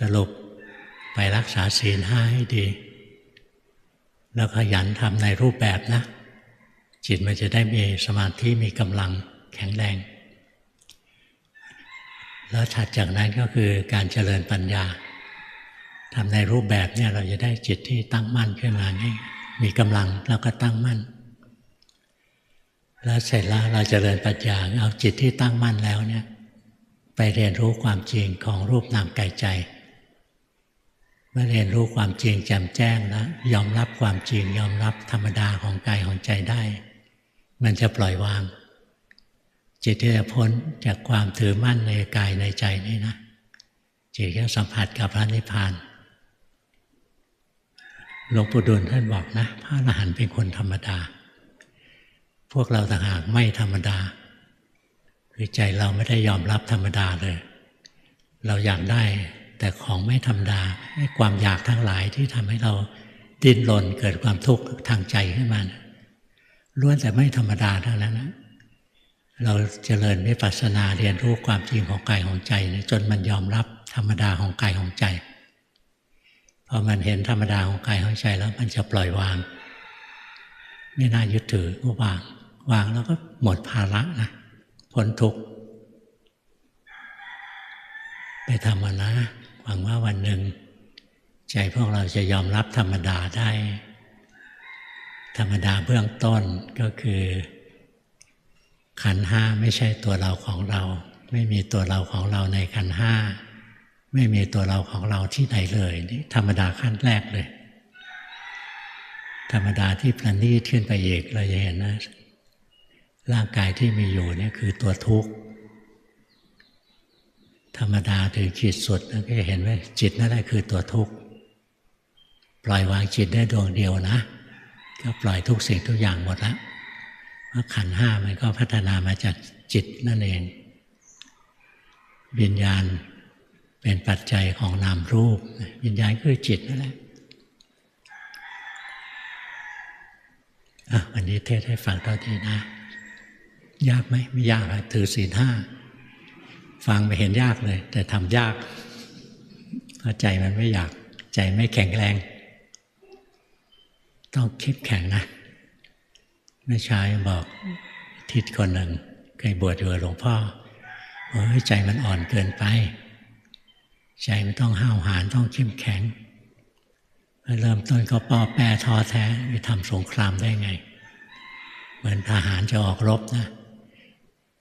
สรุปไปรักษาศีลห้าให้ดี แล้วขยันทำในรูปแบบนะ จิตมันจะได้มีสมาธิมีกำลังแข็งแรง แล้วถัดจากนั้นก็คือการเจริญปัญญาทำในรูปแบบเนี่ยเราจะได้จิตที่ตั้งมั่นขึ้นมานี่มีกำลังแล้วก็ตั้งมั่น แล้วเสร็จแล้วเราจเจริญปัญญาเอาจิตที่ตั้งมั่นแล้วเนี่ยไปเรียนรู้ความจริงของรูปนามกายใจ เมื่อเรียนรู้ความจริงแจ่มแจ้งแล้วยอมรับความจริง ยอมรับธรรมดาของกายของใจได้ มันจะปล่อยวาง จิตที่จะพ้นจากความถือมั่นในกายในใจนี่นะจิตก็สัมผัสกับพระนิพพานหลวงปู่ดูลท่านบอกนะพระอรหันต์เป็นคนธรรมดา พวกเราต่างหากไม่ธรรมดา คือใจเราไม่ได้ยอมรับธรรมดาเลย เราอยากได้ แต่ของไม่ธรรมดาความอยากทั้งหลายที่ทำให้เราดิ้นรนเกิดความทุกข์ทางใจขึ้นมาล้วนแต่ไม่ธรรมดาทั้งนั้นนะเราเจริญวิปัสสนาเรียนรู้ความจริงของกายของใจจนมันยอมรับธรรมดาของกายของใจพอมันเห็นธรรมดาของกายของใจแล้วมันจะปล่อยวาง ไม่น่ายึดถือก็วาง วางแล้วก็หมดภาระนะพ้นทุกข์ไปทำมานะ หวังว่าวันหนึ่ง ใจพวกเราจะยอมรับธรรมดาได้ ธรรมดาเบื้องต้นก็คือ ขันห้าไม่ใช่ตัวเราของเรา ไม่มีตัวเราของเราในขันห้าไม่มีตัวเราของเราที่ไหนเลยนี่ธรรมดาขั้นแรกเลย ธรรมดาที่ประณีตขึ้นไปเอกเราจะเห็นนะร่างกายที่มีอยู่นี่คือตัวทุกข์ ธรรมดาถึงจิตสุดแล้วก็เห็นว่าจิตนั่นแหละคือตัวทุกข์ปล่อยวางจิตได้ดวงเดียวนะ ก็ปล่อยทุกสิ่งทุกอย่างหมดล้วว่าขันห้ามันก็พัฒนามาจากจิตนั่นเองวิญญาณเป็นปัจจัยของนามรูปวิญญาณคือจิตนั่นแหละวันนี้เทศให้ฟังเท่าที่นะ ยากไหมไม่ยากถือศีลห้า ฟังไม่เห็นยากเลย แต่ทำยากเพราะใจมันไม่อยาก ใจไม่แข็งแรง ต้องคิดแข็งนะแม่ชายบอกทิศคนหนึ่งเคยบวชอยู่หลวงพ่อโอ้ยใจมันอ่อนเกินไป ใจไม่ต้องห้าวหาญต้องเข้มแข็ง เริ่มต้นก็ป้อแปรทอแท้ไปทำสงครามได้ไง เหมือนทหารจะออกรบนะ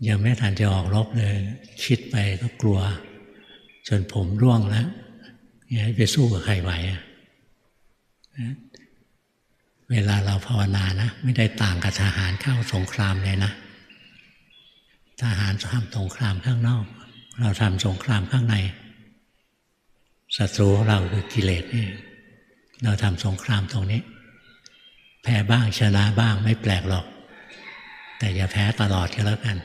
ยังไม่ทันจะออกรบเลย คิดไปก็กลัว จนผมร่วงแล้วยังไปสู้กับใครไหวอะเวลาเราภาวนานะ ไม่ได้ต่างกับทหารเข้าสงครามเลยนะ ทหารทำสงครามข้างนอก เราทำสงครามข้างในศัตรูของเราคือกิเลสนี่เราทำสงครามตรงนี้ แพ้บ้างชนะบ้างไม่แปลกหรอก แต่อย่าแพ้ตลอดก็แล้วกัน